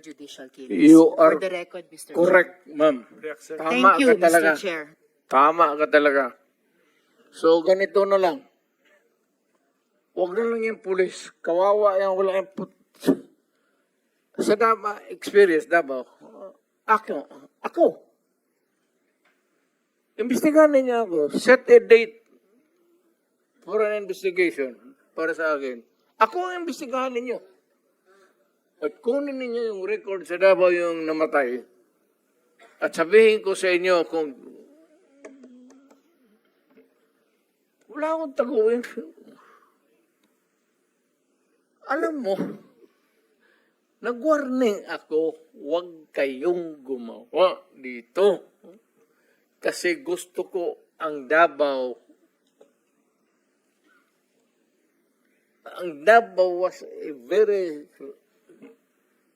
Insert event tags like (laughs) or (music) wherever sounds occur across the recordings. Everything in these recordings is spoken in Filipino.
judicial killings. You are For the record, Mr. Correct, ma'am. Tama Thank you, ka talaga. Mr. Chair. Tama ka talaga. So, ganito na lang. Huwag na lang yung pulis. Kawawa yan, wala yung put... Sa Davao, experience Davao, ako, ako, imbestigahan niya ako, set a date for an investigation para sa akin. Ako ang imbestigahan ninyo. At kunin ninyo yung record sa Davao yung namatay. At sabihin ko sa inyo kung wala akong taguin. Alam mo, nag-warning ako, huwag kayong gumawa dito. Kasi gusto ko ang Davao. Ang Davao was a very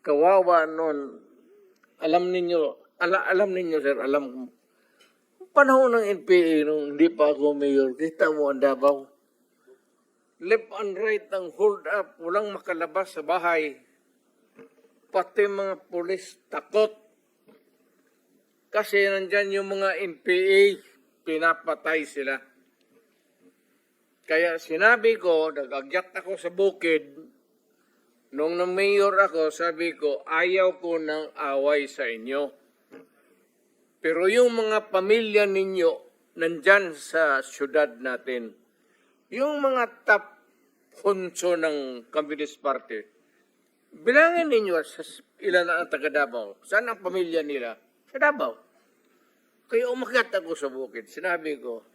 kawawa noon. Alam ninyo, ala, alam ninyo sir, alam ko. Panahon ng NPA nung hindi pa ako mayor, kita mo ang Davao. Left and right ang hold up, walang makalabas sa bahay. Pati mga pulis takot. Kasi nandyan yung mga NPA, pinapatay sila. Kaya sinabi ko, nagagyat ako sa bukid, nung na mayor ako, sabi ko, ayaw ko ng away sa inyo. Pero yung mga pamilya ninyo, nandyan sa syudad natin, yung mga top punso ng Communist Party, bilangin ninyo sa ilan ang taga Davao. Saan ang pamilya nila? Sa Davao. Kaya umakyat ako sa bukid. Sinabi ko,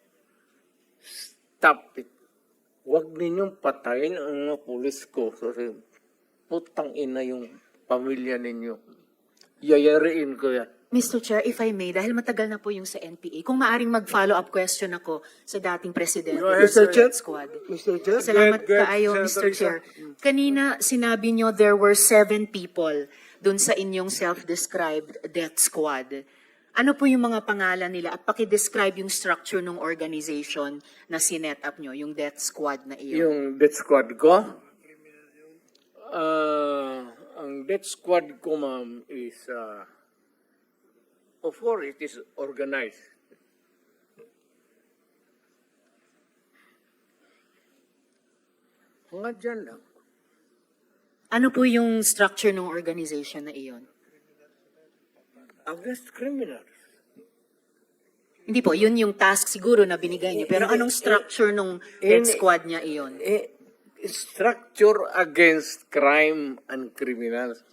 stop it. Huwag ninyong patayin ang mga pulis ko. Kasi (laughs) putang ina yung pamilya ninyo. Yayariin ko yan. Mr. Chair, if I may, dahil matagal na po yung sa NPA, kung maaring mag-follow up question ako sa dating presidente Sir Red Chair. Squad. Mr. Chair. Salamat Go ahead, kaayo, Senator Mr. Chair. Kanina, sinabi nyo there were seven people dun sa inyong self-described death squad. Ano po yung mga pangalan nila at paki-describe yung structure ng organization na sinet up nyo, yung death squad na iyon? Yung death squad ko? Ah, ang death squad ko, ma'am, is, uh, of course, it is organized. Hanggang dyan lang. Ano po yung structure ng organization na iyon? Against criminals. Hindi po, yun yung task siguro na binigay niyo. Pero anong structure ng death squad niya iyon? Eh, structure against crime and criminals.